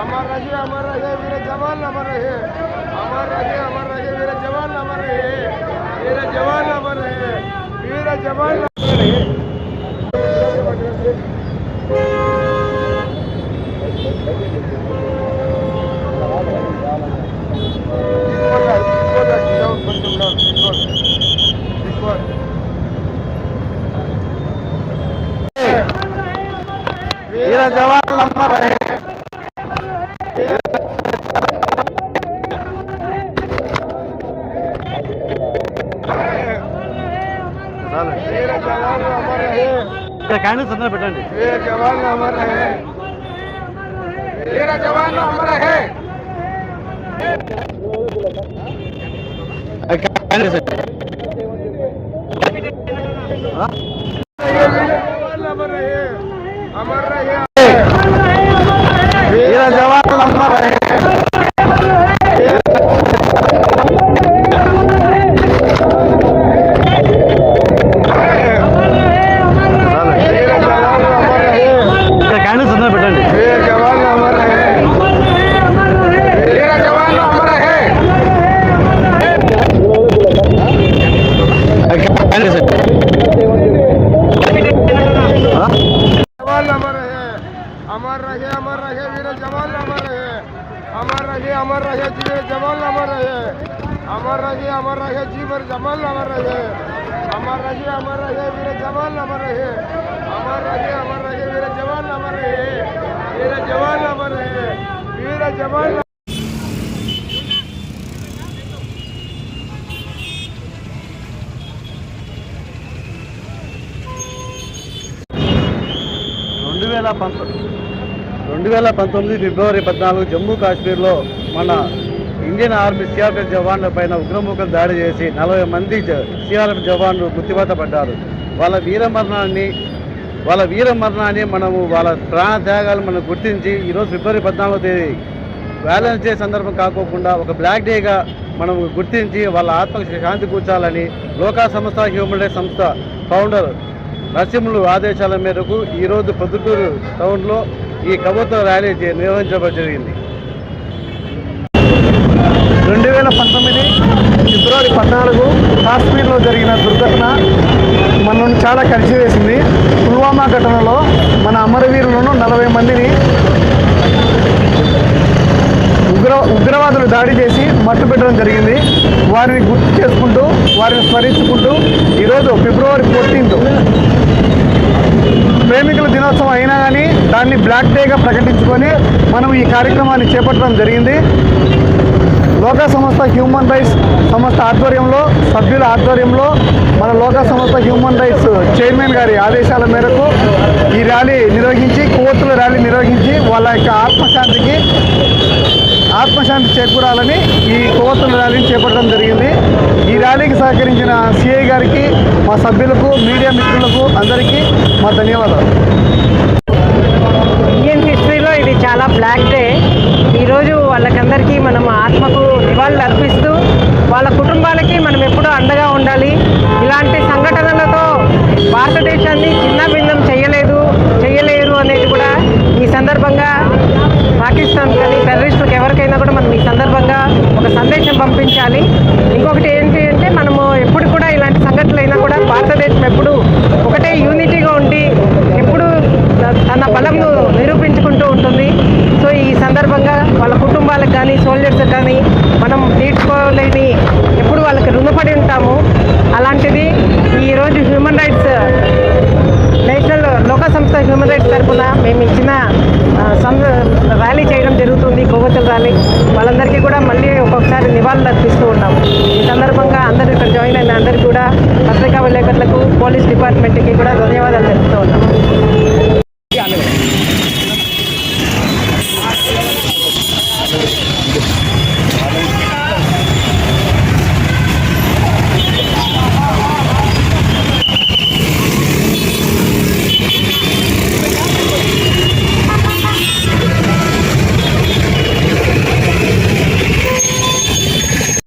امر رہے امر رہے میرے جوان امر رہے۔ امر رہے امر رہے میرے جوان امر رہے۔ میرے جوان امر رہے۔ میرے جوان امر رہے۔ میرا جوان لمبا رہے۔ ఇక్కడ క్యాండిల్స్ అందరూ పెట్టండి. క్యాండిల్స్ امر رہے امر رہے ویر جوان امر رہے امر رہے امر رہے جی جمال امر رہے امر رہے امر رہے جی پر جمال امر رہے امر رہے امر رہے ویر جوان امر رہے امر رہے امر رہے ویر جوان امر رہے ویر جوان امر رہے ویر جوان రెండు రెండు వేల పంతొమ్మిది ఫిబ్రవరి పద్నాలుగు జమ్మూ కాశ్మీర్లో మన ఇండియన్ ఆర్మీ సిఆర్పిఎఫ్ జవాన్ల పైన ఉగ్రముఖం దాడి చేసి నలభై మంది సిఆర్ఎఫ్ జవాన్లు మృత్యువాత పడ్డారు వాళ్ళ వీరమరణాన్ని వాళ్ళ వీరమరణాన్ని మనము వాళ్ళ ప్రాణ త్యాగాలు మనం గుర్తించి ఈరోజు ఫిబ్రవరి పద్నాలుగో తేదీ వ్యాలెన్స్ డే సందర్భం కాకోకుండా ఒక బ్లాక్ డేగా మనం గుర్తించి వాళ్ళ ఆత్మకు శాంతి కూర్చాలని లోకా సంస్థ హ్యూమన్ రైట్స్ సంస్థ ఫౌండర్ నరసింహులు ఆదేశాల మేరకు ఈరోజు పొద్దుటూరు టౌన్లో ఈ కబోత్సవ ర్యాలీ నిర్వహించడం జరిగింది. రెండు వేల పంతొమ్మిది ఫిబ్రవరి పద్నాలుగు కాశ్మీర్లో జరిగిన దుర్ఘటన మనల్ని చాలా కలిసివేసింది. పుల్వామా ఘటనలో మన అమరవీరులను నలభై మందిని ఉగ్ర ఉగ్రవాదులు దాడి చేసి మట్టు పెట్టడం జరిగింది. వారిని గుర్తు చేసుకుంటూ వారిని స్మరించుకుంటూ ఈరోజు ఫిబ్రవరి ఫోర్టీన్త్ ప్రేమికుల దినోత్సవం అయినా కానీ దాన్ని బ్లాక్ డేగా ప్రకటించుకొని మనం ఈ కార్యక్రమాన్ని చేపట్టడం జరిగింది. లోక సంస్థ హ్యూమన్ రైట్స్ సంస్థ ఆధ్వర్యంలో సభ్యుల ఆధ్వర్యంలో మన లోక సంస్థ హ్యూమన్ రైట్స్ చైర్మన్ గారి ఆదేశాల మేరకు ఈ ర్యాలీ నిర్వహించి కోర్టుల ర్యాలీ నిర్వహించి వాళ్ళ యొక్క ఆత్మశాంతికి ఆత్మశాంతి చేకూరాలని ఈ కోర్టుల ర్యాలీని చేపట్టడం జరిగింది. ఈ ర్యాలీకి సహకరించిన సిఐ గారికి మా సభ్యులకు మీడియా మిత్రులకు అందరికీ మా ధన్యవాదాలు. చాలా బ్లాక్ డే. ఈరోజు వాళ్ళకందరికీ మనం ఆత్మకు నివాళులు అర్పిస్తూ వాళ్ళ కుటుంబాలకి మనం ఎప్పుడూ అండగా ఉండాలి. ఇలాంటి సంఘటనలతో భారతదేశాన్ని చిన్న భిన్నం చేయలేదు చేయలేరు అనేది కూడా ఈ సందర్భంగా పాకిస్తాన్ కానీ టెర్రరిస్టులకు ఎవరికైనా కూడా మనం ఈ సందర్భంగా ఒక సందేశం పంపించాలి. ఇంకొకటి ఏంటి అంటే మనము ఎప్పుడు కూడా ఇలాంటి సంఘటనలు అయినా కూడా భారతదేశం ఎప్పుడు ఈరోజు హ్యూమన్ రైట్స్ నేషనల్ లోక సంస్థ హ్యూమన్ రైట్స్ తరఫున మేము ఇచ్చిన ర్యాలీ చేయడం జరుగుతుంది గోవతల ర్యాలీ వాళ్ళందరికీ కూడా మళ్ళీ ఒక్కొక్కసారి నివాళులు అర్పిస్తూ ఉన్నాము ఈ సందర్భంగా అందరూ ఇక్కడ జాయిన్ అయిన అందరికీ కూడా పత్రికా విలేకరులకు పోలీస్ డిపార్ట్మెంట్కి కూడా ధన్యవాదాలు